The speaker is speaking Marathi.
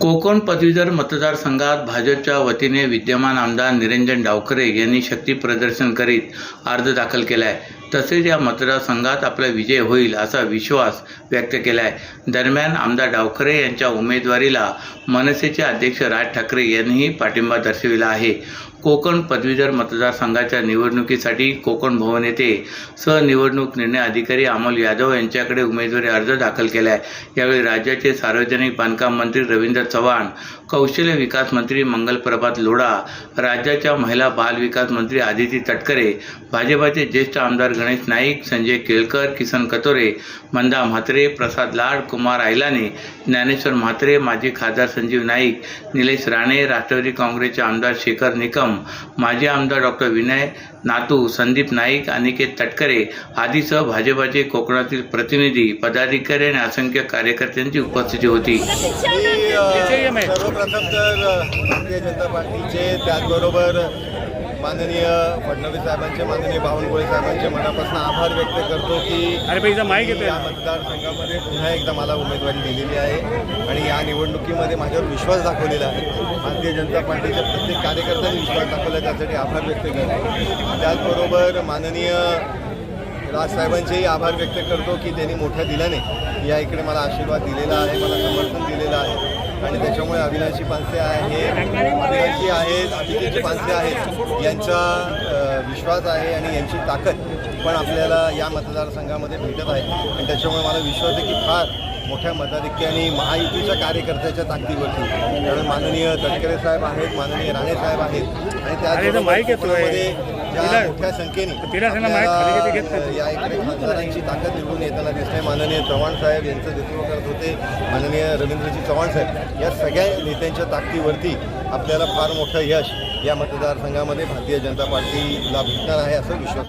कोकण पदवीधर मतदारसंघात भाजपच्या वतीने विद्यमान आमदार निरंजन डावखरे यांनी शक्ती प्रदर्शन करीत अर्ज दाखल केला आहे तसेच या मतदारसंघात आपला विजय होईल असा विश्वास व्यक्त केला आहे दरम्यान आमदार डावखरे यांच्या उमेदवारीला मनसेचे अध्यक्ष राज ठाकरे यांनीही पाठिंबा दर्शविला आहे. कोकण पदवीधर मतदारसंघाच्या निवडणुकीसाठी कोकण भवन येथे सहनिवडणूक निर्णय अधिकारी अमोल यादव यांच्याकडे उमेदवारी अर्ज दाखल केला आहे यावेळी राज्याचे सार्वजनिक बांधकाम मंत्री रवींद्र चव्हाण कौशल्य विकास मंत्री मंगल प्रभात लोढा राज्याच्या महिला बाल विकास मंत्री आदिती तटकरे भाजपाचे ज्येष्ठ आमदार गणेश नाईक संजय केळकर किसन कतोरे मंदा म्हात्रे प्रसाद लाड कुमार आयलाने ज्ञानेश्वर म्हात्रे माजी खासदार संजीव नाईक निलेश राणे राष्ट्रवादी काँग्रेसचे आमदार शेखर निकम माजी आमदार डॉक्टर विनय नातू संदीप नाईक अनिकेत तटकरे आदीसह भाजपाचे कोकणातील प्रतिनिधी पदाधिकारी आणि असंख्य कार्यकर्त्यांची उपस्थिती होती. सर्वप्रथम तर भारतीय जनता पार्टीचे त्याचबरोबर माननीय फडणवीस साहेबांचे माननीय बावनकुळे साहेबांचे मनापासून आभार व्यक्त करतो की अरे पैसा या मतदारसंघामध्ये पुन्हा एकदा मला उमेदवारी दिलेली आहे आणि या निवडणुकीमध्ये माझ्यावर विश्वास दाखवलेला आहे. भारतीय जनता पार्टीच्या प्रत्येक कार्यकर्त्यांनी विश्वास दाखवला त्यासाठी आभार व्यक्त करतो त्याचबरोबर माननीय राजसाहेबांचेही आभार व्यक्त करतो की त्यांनी मोठ्या दिल्याने या इकडे मला आशीर्वाद दिलेला आहे मला समर्थन दिलेलं आहे. आणि त्याच्यामुळे अविनाशी पानसे आहे अविनाशी आहेत अभिजितची पानसे आहेत. यांचा विश्वास आहे आणि यांची ताकद पण आपल्याला या मतदारसंघामध्ये भेटत आहे. आणि त्याच्यामुळे मला विश्वास आहे की फार मोठ्या मताधिक्याने महायुतीच्या कार्यकर्त्याच्या ताकदीवरती. कारण माननीय तटकरे साहेब आहेत माननीय राणे साहेब आहेत. आणि ज्या तिला- मोठ्या संख्येने. या इकडे खासदारांची ताकद निवडून येताना दिसते. माननीय चव्हाण साहेब यांचं नेतृत्व करत होते. माननीय रवींद्रजी चव्हाण साहेब. या सगळ्या नेत्यांच्या ताकदीवरती आपल्याला फार मोठं यश या मतदारसंघामध्ये भारतीय जनता पार्टीला भेटणार आहे असं विश्वास